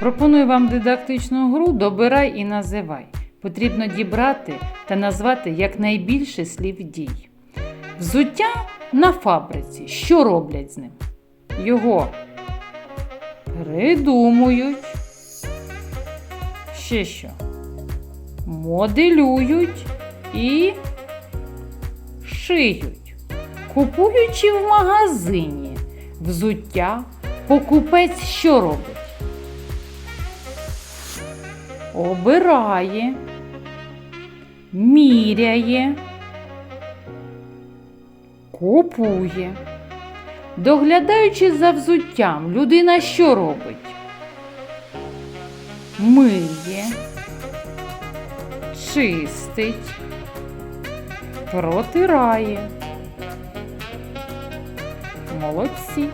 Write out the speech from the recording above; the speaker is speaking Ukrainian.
Пропоную вам дидактичну гру Добирай і називай. Потрібно дібрати та назвати якнайбільше слів дій. Взуття на фабриці. Що роблять з ним? Його придумують. Ще що? Моделюють і шиють. Купуючи в магазині взуття, покупець що робить? Обирає, міряє, купує. Доглядаючи за взуттям, людина що робить? Миє, чистить, протирає. Молодці.